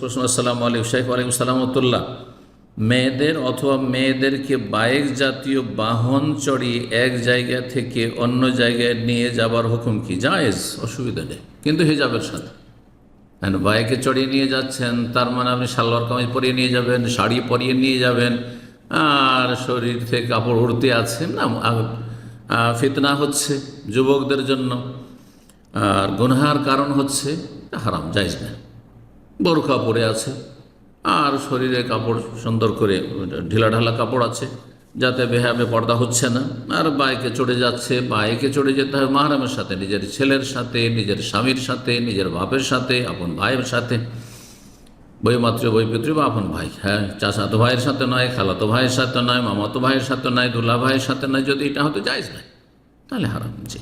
প্রশ্ন আসসালামু আলাইকুম শেখ ওয়ালাইকুম সালামতুল্লাহ মেয়েদের অথবা মেয়েদেরকে বাইক জাতীয় বাহন চড়িয়ে এক জায়গা থেকে অন্য জায়গায় নিয়ে যাবার হুকুম কি? জায়েজ, অসুবিধা নেই, কিন্তু হিজাবের সাথে। হ্যাঁ বাইকে চড়িয়ে নিয়ে যাচ্ছেন, তার মানে আপনি সালোয়ার কামিজ পরিয়ে নিয়ে যাবেন, শাড়ি পরিয়ে নিয়ে যাবেন, আর শরীর থেকে কাপড় উড়তে আছে, না? ফিতনা হচ্ছে যুবকদের জন্য। আর গুনহার কারণ হচ্ছে, হারাম যাইজ না। বোরখা পরে আছে। আর শরীরে কাপড় সুন্দর করে ঢিলা ঢালা কাপড় আছে, যাতে বেহাবে পর্দা হচ্ছে না। আর বাইকে চড়ে যাচ্ছে, বাইকে চড়ে যেতে হবে মাহারামের সাথে, নিজের ছেলের সাথে, নিজের স্বামীর সাথে, নিজের বাপের সাথে, আপন ভাইয়ের সাথে। বইমাত্র বইপিত্র বা আপন ভাই হ্যাঁ চাচাতো ভাইয়ের সাথে নয়, খালাতো ভাইয়ের সাথে নয়, মামাতো ভাইয়ের সাথে নয়, দুলা ভাইয়ের সাথে নয়, যদি এটা হতো যাইজ নয় তাহলে হারাম জি।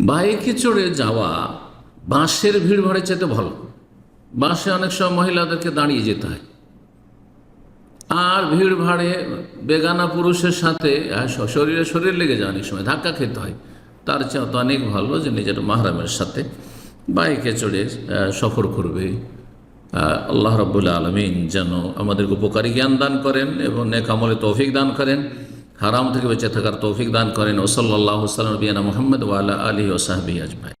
বাইকে চড়ে যাওয়া বাঁশের ভিড় ভাড়ে চেতে ভালো। বাসে অনেক সময় মহিলাদেরকে দাঁড়িয়ে যেতে হয়। আর ভিড় ভাড়ে বেগানা পুরুষের সাথে শরীরে শরীর লেগে যায় অনেক সময়, ধাক্কা খেতে হয়। তার চেয়ে তো অনেক ভালো যে নিজের মাহরামের সাথে বাইকে চড়ে সফর করবে। আল্লাহ রব্বুল্লা আলমিন যেন আমাদেরকে উপকারী জ্ঞান দান করেন এবং নেকামলে তৌফিক দান করেন। হারাম থেকে বেঁচে থাকার তৌফিক দান করেন। ওসল্লাহ সাল্লাম বিয়ানা মোহাম্মদ ওয়ালা আলী ওসাহাবি আজমাই